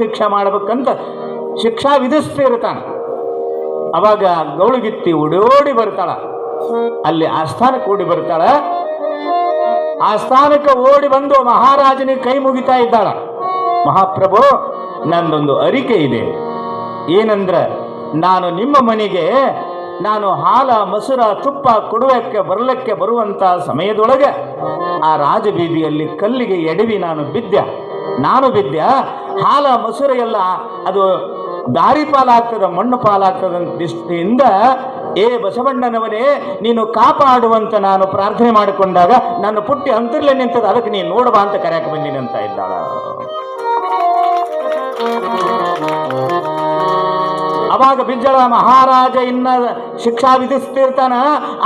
ಶಿಕ್ಷೆ ಮಾಡಬೇಕಂತ ಶಿಕ್ಷಾ ವಿಧಿಸ್ತಿರ್ತಾನೆ ಅವಾಗ ಗೌಳಿಗಿತ್ತಿ ಓಡೋಡಿ ಬರ್ತಾಳ. ಅಲ್ಲಿ ಆಸ್ಥಾನಕ್ಕೆ ಓಡಿ ಬರ್ತಾಳ. ಆಸ್ಥಾನಕ್ಕೆ ಓಡಿ ಬಂದು ಮಹಾರಾಜನಿಗೆ ಕೈ ಮುಗಿತಾ ಇದ್ದಾಳ. ಮಹಾಪ್ರಭು, ನಂದೊಂದು ಅರಿಕೆ ಇದೆ. ಏನಂದ್ರ, ನಾನು ನಿಮ್ಮ ಮನೆಗೆ, ನಾನು ಹಾಲ, ಮೊಸರ, ತುಪ್ಪ ಕೊಡುವಕ್ಕೆ, ಬರಲಕ್ಕೆ ಬರುವಂತ ಸಮಯದೊಳಗೆ ಆ ರಾಜಬೀದಿಯಲ್ಲಿ ಕಲ್ಲಿಗೆ ಎಡವಿ ನಾನು ಬಿದ್ದೆ. ನಾನು ಬಿದ್ದೆ ಹಾಲ ಮೊಸರು ಎಲ್ಲ ಅದು ದಾರಿ ಪಾಲಾಗ್ತದ, ಮಣ್ಣು ಪಾಲಾಗ್ತದ ದೃಷ್ಟಿಯಿಂದ, ಏ ಬಸವಣ್ಣನವನೇ ನೀನು ಕಾಪಾಡುವಂತ ನಾನು ಪ್ರಾರ್ಥನೆ ಮಾಡಿಕೊಂಡಾಗ ನನ್ನ ಪುಟ್ಟಿ ಅಂತರ್ಲೆ ನಿಂತದ, ಅದಕ್ಕೆ ನೀನು ನೋಡಬಾ ಅಂತ ಕರೆಯಕ್ಕೆ ಬಂದಿನಂತ ಇದ್ದಾಳ. ಅವಾಗ ಬಿಜ್ಜಳ ಮಹಾರಾಜ ಇನ್ನ ಶಿಕ್ಷಾ ವಿಧಿಸ್ತಿರ್ತಾನ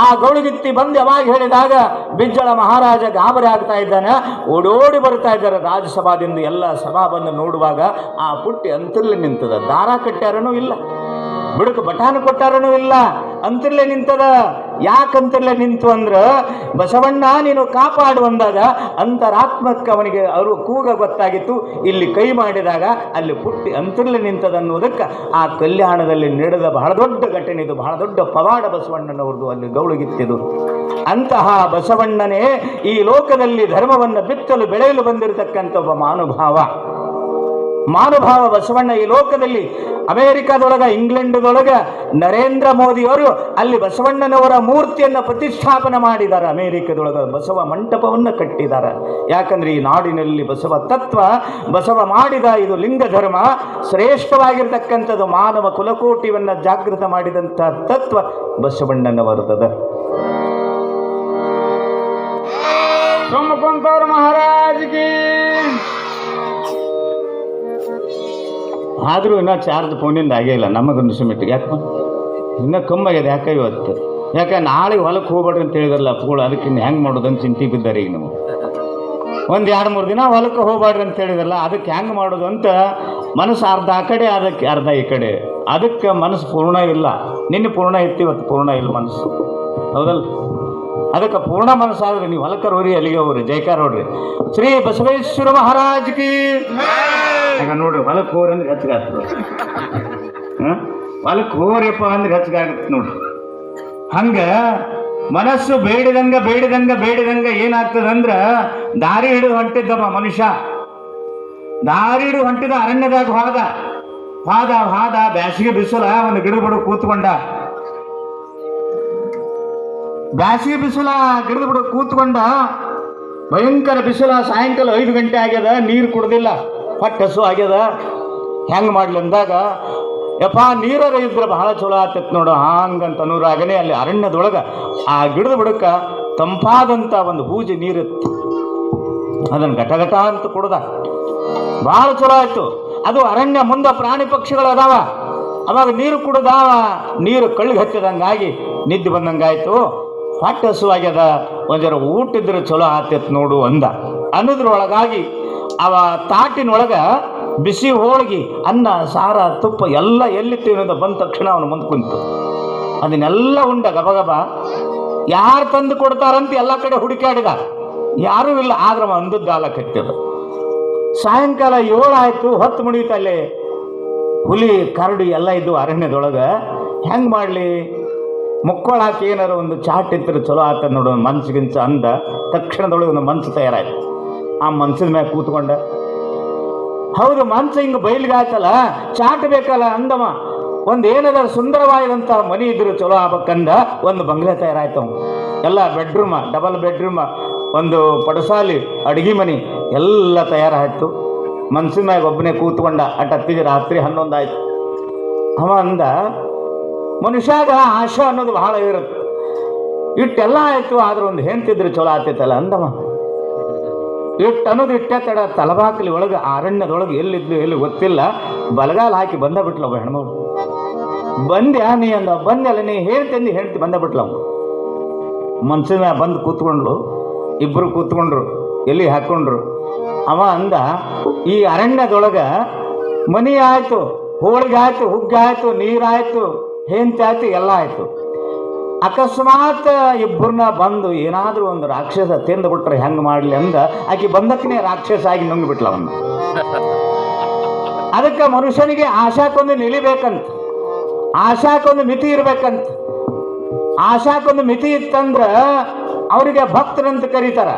ಆ ಗೌಳಿಗಿತ್ತಿ ಬಂದು ಯಾವಾಗ ಹೇಳಿದಾಗ ಬಿಜ್ಜಳ ಮಹಾರಾಜ ಗಾಬರಿ ಆಗ್ತಾ ಇದ್ದಾನೆ, ಓಡೋಡಿ ಬರ್ತಾ ಇದ್ದಾರೆ ರಾಜ್ಯಸಭಾದಿಂದ ಎಲ್ಲ ಸಭಾ ಬಂದು ನೋಡುವಾಗ ಆ ಪುಟ್ಟಿ ಅಂತರ್ಲೆ ನಿಂತದ. ದಾರ ಕಟ್ಟ್ಯಾರನೂ ಇಲ್ಲ, ಬಿಡುಕು ಬಟಾನು ಕೊಟ್ಟಾರನೂ ಇಲ್ಲ ಅಂತರ್ಲೆ ನಿಂತದ? ಯಾಕಂತರ್ಲೆ ನಿಂತು ಅಂದ್ರ, ಬಸವಣ್ಣ ನೀನು ಕಾಪಾಡು ಅಂದಾಗ ಅಂತರಾತ್ಮಕ್ಕೆ ಅವನಿಗೆ ಅವರು ಕೂಗ ಗೊತ್ತಾಗಿತ್ತು. ಇಲ್ಲಿ ಕೈ ಮಾಡಿದಾಗ ಅಲ್ಲಿ ಪುಟ್ಟಿ ಅಂತಿರ್ಲೆ ನಿಂತದ ಅನ್ನೋದಕ್ಕೆ ಆ ಕಲ್ಯಾಣದಲ್ಲಿ ನಡೆದ ಬಹಳ ದೊಡ್ಡ ಘಟನೆ ಇದು, ಬಹಳ ದೊಡ್ಡ ಪವಾಡ ಬಸವಣ್ಣನವ್ರದ್ದು ಅಲ್ಲಿ ಗೌಳುಗಿತ್ತಿದು ಅಂತಹ ಬಸವಣ್ಣನೇ ಈ ಲೋಕದಲ್ಲಿ ಧರ್ಮವನ್ನು ಬಿತ್ತಲು ಬೆಳೆಯಲು ಬಂದಿರತಕ್ಕಂಥ ಒಬ್ಬ ಮಾನುಭಾವ ಮಾನುಭಾವ ಬಸವಣ್ಣ ಈ ಲೋಕದಲ್ಲಿ ಅಮೆರಿಕದೊಳಗ, ಇಂಗ್ಲೆಂಡ್ದೊಳಗ ನರೇಂದ್ರ ಮೋದಿಯವರು ಅಲ್ಲಿ ಬಸವಣ್ಣನವರ ಮೂರ್ತಿಯನ್ನು ಪ್ರತಿಷ್ಠಾಪನೆ ಮಾಡಿದ್ದಾರೆ. ಅಮೆರಿಕದೊಳಗ ಬಸವ ಮಂಟಪವನ್ನು ಕಟ್ಟಿದ್ದಾರೆ. ಯಾಕಂದ್ರೆ ಈ ನಾಡಿನಲ್ಲಿ ಬಸವ ತತ್ವ, ಬಸವ ಮಾಡಿದ ಇದು ಲಿಂಗ ಧರ್ಮ, ಶ್ರೇಷ್ಠವಾಗಿರ್ತಕ್ಕಂಥದ್ದು ಮಾನವ ಕುಲಕೋಟಿಯನ್ನು ಜಾಗೃತ ಮಾಡಿದಂಥ ತತ್ವ ಬಸವಣ್ಣನವರದದ. ಸೋಮಕೊಂತವ್ರ ಆದರೂ ಇನ್ನೂ ಚಾರ್ಜ್ ಫೋನಿಂದ ಆಗೇ ಇಲ್ಲ, ನಮಗೊಂದು ಸಿಮೆಂಟ್ ಯಾಕೆ ಇನ್ನೂ ಕಮ್ಮಾಗಿದೆ, ಯಾಕೆ ಇವತ್ತು? ಯಾಕೆ ನಾಳೆ ಹೊಲಕ್ಕೆ ಹೋಗ್ಬೇಡ್ರಿ ಅಂತ ಹೇಳಿದ್ರಲ್ಲ ಅಪ್ಪಗಳು, ಅದಕ್ಕೆ ಇನ್ನು ಹೆಂಗೆ ಮಾಡೋದು ಅಂತ ಚಿಂತೆ ಬಿದ್ದಾರೆ ಈಗ ನಮಗೆ. ಒಂದು ಎರಡು ಮೂರು ದಿನ ಹೊಲಕ್ಕೆ ಹೋಗ್ಬೇಡ್ರಿ ಅಂತ ಹೇಳಿದ್ರಲ್ಲ, ಅದಕ್ಕೆ ಹೆಂಗೆ ಮಾಡೋದು ಅಂತ ಮನಸ್ಸು ಅರ್ಧ ಆ ಕಡೆ, ಅದಕ್ಕೆ ಅರ್ಧ ಈ ಕಡೆ. ಅದಕ್ಕೆ ಮನಸ್ಸು ಪೂರ್ಣ ಇಲ್ಲ. ನಿನ್ನೆ ಪೂರ್ಣ ಇತ್ತು, ಇವತ್ತು ಪೂರ್ಣ ಇಲ್ಲ ಮನಸ್ಸು. ಹೌದಲ್ಲ? ಅದಕ್ಕೆ ಪೂರ್ಣ ಮನಸ್ಸಾದ್ರೆ ನೀವು ಹೊಲಕ್ಕೆ ಹೋರಿ, ಅಲ್ಲಿಗೆ ಹೋಗ್ರಿ ಜೈಕಾರ ನೋಡ್ರಿ ಶ್ರೀ ಬಸವೇಶ್ವರ ಮಹಾರಾಜ್ ಕಿ ನೋಡು ಹೊಲಕ್ಕೆ ಹೋರ್ ಅಂದ್ರೆ ಹೆಚ್ಚಗಾಗ್ತದೆ ಹಾಂ? ಹೊಲಕ್ಕೆ ಹೋರಿಯಪ್ಪ ಅಂದ್ರೆ ಹೆಚ್ಚಗಾಗುತ್ತೆ ನೋಡ್ರಿ. ಹಂಗ ಮನಸ್ಸು ಬೇಡಿದಂಗ ಬೇಡಿದಂಗ ಬೇಡಿದಂಗ ಏನಾಗ್ತದಂದ್ರೆ ದಾರಿ ಹಿಡಿದು ಹೊಂಟಿದ್ದಪ್ಪ ಮನುಷ್ಯ. ದಾರಿ ಹಿಡಿದು ಹೊಂಟಿದ ಅರಣ್ಯದಾಗ ಹೋದ. ಹಾದ ಹಾದ, ಬ್ಯಾಸಿಗೆ ಬಿಸಿಲ, ಒಂದು ಗಿಡ ಬಿಡು ಕೂತ್ಕೊಂಡ. ಬ್ಯಾಸಿಗೆ ಬಿಸಿಲ ಗಿಡದ ಬಿಡು ಕೂತ್ಕೊಂಡ. ಭಯಂಕರ ಬಿಸಿಲ, ಸಾಯಂಕಾಲ ಐದು ಗಂಟೆ ಆಗ್ಯದ, ನೀರು ಕುಡ್ದಿಲ್ಲ. ಹೊಟ್ಟೆ ಹಸು ಆಗ್ಯದ, ಹೆಂಗೆ ಮಾಡ್ಲಿ ಅಂದಾಗ, ಯಪ್ಪ, ನೀರರ ಇದ್ರೆ ಬಹಳ ಚಲೋ ಆತೈತೆ ನೋಡು ಹಾಂಗಂತ ಅನ್ನೋರಾಗನೇ ಅಲ್ಲಿ ಅರಣ್ಯದೊಳಗೆ ಆ ಗಿಡದ ಬುಡಕ್ಕೆ ತಂಪಾದಂಥ ಒಂದು ಹೂಜಿ ನೀರಿತ್ತು. ಅದನ್ನು ಘಟ ಅಂತ ಕುಡ್ದ. ಭಾಳ ಚಲೋ ಆಯಿತು. ಅದು ಅರಣ್ಯ ಮುಂದೆ ಪ್ರಾಣಿ ಪಕ್ಷಿಗಳು ಅದಾವ. ಅವಾಗ ನೀರು ಕುಡ್ದಾವ ನೀರು ಕಳ್ಳಿಗೆ ಹತ್ತಿದಂಗಾಗಿ ನಿದ್ದೆ ಬಂದಂಗಾಯ್ತು. ಹೊಟ್ಟೆ ಹಸುವಾಗ್ಯದ ಒಂದು ಜರ ಊಟ ಇದ್ರೆ ಚಲೋ ಆತೈತೆ ನೋಡು ಅಂದ. ಅನ್ನೋದ್ರೊಳಗಾಗಿ ಅವ ತಾಟಿನೊಳಗೆ ಬಿಸಿ ಹೋಳಿಗೆ, ಅನ್ನ, ಸಾರ, ತುಪ್ಪ ಎಲ್ಲ ಎಲ್ಲಿತ್ತು ಅನ್ನೋದು ಬಂದ ತಕ್ಷಣ ಅವನು ಮುಂದೆ ಕುಂತು. ಅದನ್ನೆಲ್ಲ ಉಂಡ ಗಬಗಬ ಯಾರು ತಂದು ಕೊಡ್ತಾರಂತ ಎಲ್ಲ ಕಡೆ ಹುಡುಕಾಡಿದ ಯಾರೂ ಇಲ್ಲ, ಆದ್ರೆ ಅಂದದ್ದಾಲ ಕಟ್ಟಿದ. ಸಾಯಂಕಾಲ ಏಳು ಆಯ್ತು ಹೊತ್ತು ಮುಡಿಯುತ್ತಲ್ಲಿ ಹುಲಿ, ಕರಡಿ ಎಲ್ಲ ಇದ್ದು ಅರಣ್ಯದೊಳಗೆ. ಹೆಂಗೆ ಮಾಡಲಿ? ಮುಕ್ಕೊಳಾಕಿ ಏನಾರು ಒಂದು ಚಾಟ್ ಇದ್ರೆ ಚಲೋ ಆತ ನೋಡೋ ಮನ್ಸು ಗಿನ್ಸು ಅಂದ. ತಕ್ಷಣದೊಳಗೆ ಒಂದು ಮನ್ಸು ತಯಾರಾಯ್ತು. ಆ ಮನ್ಸಿನ ಮ್ಯಾಗ ಕೂತ್ಕೊಂಡ. ಹೌದು, ಮನ್ಸು ಹಿಂಗೆ ಬಯಲಿಗೆ ಆಯ್ತಲ್ಲ, ಚಾಟ್ ಬೇಕಲ್ಲ ಅಂದವ. ಒಂದು ಏನದ ಸುಂದರವಾದಂಥ ಮನೆ ಇದ್ರು ಚಲೋ ಆಗ್ಬೇಕಂದ ಒಂದು ಬಂಗ್ಲೆ ತಯಾರಾಯ್ತವ. ಎಲ್ಲ ಬೆಡ್ರೂಮ ಡಬಲ್ ಬೆಡ್ರೂಮ ಒಂದು ಪಡಸಾಲಿ, ಅಡುಗೆ ಮನೆ, ಎಲ್ಲ ತಯಾರಾಯ್ತು. ಮನ್ಸಿನ ಮ್ಯಾಗ ಒಬ್ಬನೇ ಕೂತ್ಕೊಂಡ ಅಟ್ಟತ್ತಿಗೆ ರಾತ್ರಿ ಹನ್ನೊಂದು ಆಯ್ತು ಅವ ಅಂದ, ಮನುಷ್ಯಾಗ ಆಶೆ ಅನ್ನೋದು ಬಹಳ ಇರುತ್ತೆ. ಇಟ್ಟೆಲ್ಲ ಆಯ್ತು, ಆದ್ರೆ ಒಂದು ಹೆಂಡ್ತಿದ್ರೆ ಚಲೋ ಆತೈತಲ್ಲ ಅಂದವ. ಇಟ್ಟು ಅನ್ನೋದು ಇಟ್ಟೆ ತಡ ತಲಬಾಕಲಿ ಒಳಗೆ, ಅರಣ್ಯದೊಳಗೆ ಎಲ್ಲಿದ್ದು ಎಲ್ಲಿ ಗೊತ್ತಿಲ್ಲ. ಬಲಗಾಲ ಹಾಕಿ ಬಂದ ಬಿಟ್ಲ ಒಬ್ಬ ಹೆಣ್ಮಗಳು ಬಂದ್ಯಾ ನೀ ಅಂದ ಬಂದಲ್ಲ ನೀ ಹೇಳ್ತಂದು ಹೇಳ್ತಿ ಬಂದ ಬಿಟ್ಲ ಮನ್ಸಿನ ಬಂದು ಕೂತ್ಕೊಂಡ್ಲು ಇಬ್ಬರು ಕೂತ್ಕೊಂಡ್ರು, ಎಲ್ಲಿ ಹಾಕ್ಕೊಂಡ್ರು ಅವ ಅಂದ, ಈ ಅರಣ್ಯದೊಳಗೆ ಮನಿ ಆಯಿತು ಹೋಳಿಗೆ ಆಯಿತು ಹುಗ್ಗಾಯಿತು, ನೀರಾಯಿತು ನೀರಾಯ್ತು ಹೆಂತಿ ಆಯ್ತು ಎಲ್ಲ ಆಯ್ತು. ಅಕಸ್ಮಾತ್ ಇಬ್ಬರನ್ನ ಬಂದು ಏನಾದರೂ ಒಂದು ರಾಕ್ಷಸ ತಿಂದು ಬಿಟ್ರೆ ಹೆಂಗೆ ಮಾಡಲಿ ಅಂದ, ಆಕೆ ಬಂದಕ್ಕನೇ ರಾಕ್ಷಸ ಆಗಿ ಅವನು. ಅದಕ್ಕೆ ಮನುಷ್ಯನಿಗೆ ಆಶಾಕೊಂದು ನಿಲಿಬೇಕಂತ ಆಶಾಕೊಂದು ಮಿತಿ ಇರ್ಬೇಕಂತ. ಆಶಾಕೊಂದು ಮಿತಿ ಇತ್ತಂದ್ರ ಅವರಿಗೆ ಭಕ್ತರಂತ ಕರೀತಾರ,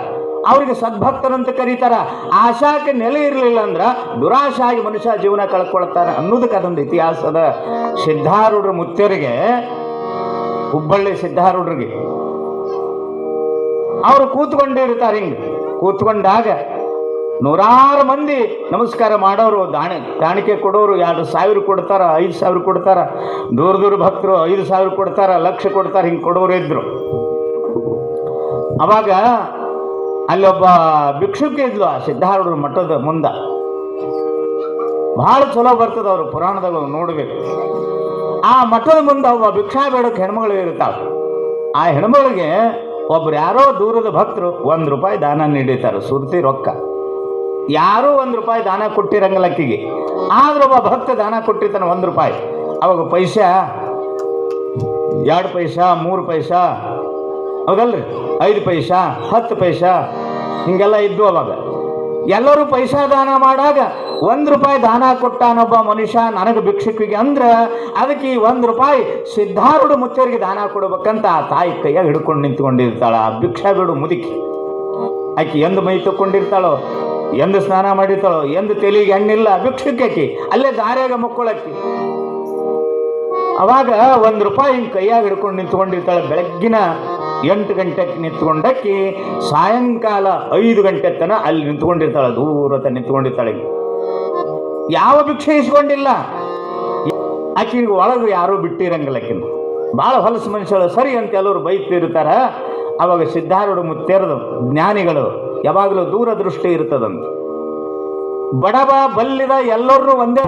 ಅವರಿಗೆ ಸದ್ಭಕ್ತರಂತ ಕರೀತಾರ. ಆಶಾಕ್ಕೆ ನೆಲೆ ಇರಲಿಲ್ಲ ಅಂದ್ರೆ ದುರಾಶ ಆಗಿ ಮನುಷ್ಯ ಜೀವನ ಕಳ್ಕೊಳ್ತಾರೆ ಅನ್ನೋದಕ್ಕೆ ಅದೊಂದು ಇತಿಹಾಸದ ಸಿದ್ಧಾರೂಢರ ಮುತ್ಯರಿಗೆ ಹುಬ್ಬಳ್ಳಿ ಸಿದ್ಧಾರೂಢರಿಗೆ. ಅವರು ಕೂತ್ಕೊಂಡಿರ್ತಾರೆ ಹಿಂಗೆ. ಕೂತ್ಕೊಂಡಾಗ ನೂರಾರು ಮಂದಿ ನಮಸ್ಕಾರ ಮಾಡೋರು, ದಾಣಿ ಕಾಣಿಕೆ ಕೊಡೋರು, ಎರಡು ಸಾವಿರ ಕೊಡ್ತಾರ, ಐದು ಸಾವಿರ ಕೊಡ್ತಾರ, ದೂರ ದೂರ ಭಕ್ತರು ಐದು ಸಾವಿರ ಕೊಡ್ತಾರ, ಲಕ್ಷ ಕೊಡ್ತಾರ, ಹಿಂಗೆ ಕೊಡೋರು ಇದ್ರು. ಅವಾಗ ಅಲ್ಲೊಬ್ಬ ಭಿಕ್ಷುಕ ಇದ್ಲು ಆ ಸಿದ್ಧಾರೂಢ ಮಠದ ಮುಂದ. ಭಾಳ ಚಲೋ ಬರ್ತದ ಅವರು ಪುರಾಣದಾಗ ನೋಡ್ಬೇಕು. ಆ ಮಠದ ಮುಂದೆ ಒಬ್ಬ ಭಿಕ್ಷಾ ಬೇಡಕ್ಕೆ ಹೆಣ್ಮಗಳು ಇರ್ತಾವೆ ಆ ಹೆಣ್ಮಗಳಿಗೆ ಒಬ್ರು ಯಾರೋ ದೂರದ ಭಕ್ತರು ಒಂದು ರೂಪಾಯಿ ದಾನ ನೀಡಿತಾರೆ ಸುರ್ತಿ ರೊಕ್ಕ. ಯಾರೂ ಒಂದು ರೂಪಾಯಿ ದಾನ ಕೊಟ್ಟಿರಂಗಿಲ್ಲ ಅಕ್ಕಿಗೆ. ಆದ್ರೆ ಒಬ್ಬ ಭಕ್ತ ದಾನ ಕೊಟ್ಟಿರ್ತಾನೆ ಒಂದು ರೂಪಾಯಿ. ಅವಾಗ ಪೈಸಾ, ಎರಡು ಪೈಸಾ, ಮೂರು ಪೈಸಾ, ಹೌದಲ್ರಿ? ಐದು ಪೈಸಾ, ಹತ್ತು ಪೈಸಾ, ಹಿಂಗೆಲ್ಲ ಇದ್ದು ಅವಾಗ. ಎಲ್ಲರೂ ಪೈಸಾ ದಾನ ಮಾಡಾಗ ಒಂದು ರೂಪಾಯಿ ದಾನ ಕೊಟ್ಟಾನೊಬ್ಬ ಮನುಷ್ಯ ನನಗೆ ಭಿಕ್ಷುಕಿಗೆ ಅಂದ್ರೆ ಅದಕ್ಕೆ ಈ ಒಂದು ರೂಪಾಯಿ ಸಿದ್ಧಾರೂಢ ಮುಚ್ಚರಿಗೆ ದಾನ ಕೊಡ್ಬೇಕಂತ ಆ ತಾಯಿ ಕೈಯಾಗ ಹಿಡ್ಕೊಂಡು ನಿಂತ್ಕೊಂಡಿರ್ತಾಳ. ಆ ಭಿಕ್ಷಾ ಬಿಡು ಮುದುಕಿ. ಆಕೆ ಎಂದು ಮೈ ತಕ್ಕೊಂಡಿರ್ತಾಳೋ? ಎಂದು ಸ್ನಾನ ಮಾಡಿರ್ತಾಳೋ? ಎಂದು ತೆಲಿಗೆ ಹಣ್ಣಿಲ್ಲ? ಭಿಕ್ಷುಕಿ ಅಲ್ಲೇ ದಾರ್ಯಾಗ ಮಕ್ಕಳಕ್ಕಿ ಅವಾಗ ಒಂದು ರೂಪಾಯಿ ಹಿಂಗೆ ಕೈಯಾಗ ಹಿಡ್ಕೊಂಡು ನಿಂತ್ಕೊಂಡಿರ್ತಾಳೆ. ಬೆಳಗ್ಗಿನ ಎಂಟು ಗಂಟೆಗೆ ನಿಂತ್ಕೊಂಡಕ್ಕಿ ಸಾಯಂಕಾಲ ಐದು ಗಂಟೆ ತನಕ ಅಲ್ಲಿ ನಿಂತ್ಕೊಂಡಿರ್ತಾಳೆ. ದೂರತ ನಿಂತ್ಕೊಂಡಿರ್ತಾಳೆ. ಯಾವ ಭಿಕ್ಷೆ ಇಸ್ಕೊಂಡಿಲ್ಲ ಆಕಿಗೆ ಒಳಗೆ ಯಾರೂ ಬಿಟ್ಟಿರಂಗಿಲ್ಲ ಆಕಿನ. ಭಾಳ ಹೊಲಸು ಮನುಷ್ಯಳು. ಸರಿ ಅಂತ ಎಲ್ಲರೂ ಬೈತಿರ್ತಾರ. ಅವಾಗ ಸಿದ್ಧಾರೂಢ ಮುತ್ತೆರದು ಜ್ಞಾನಿಗಳು, ಯಾವಾಗಲೂ ದೂರದೃಷ್ಟಿ ಇರ್ತದಂತ. ಬಡವ ಬಲ್ಲಿದ ಎಲ್ಲರೂ ಒಂದೇ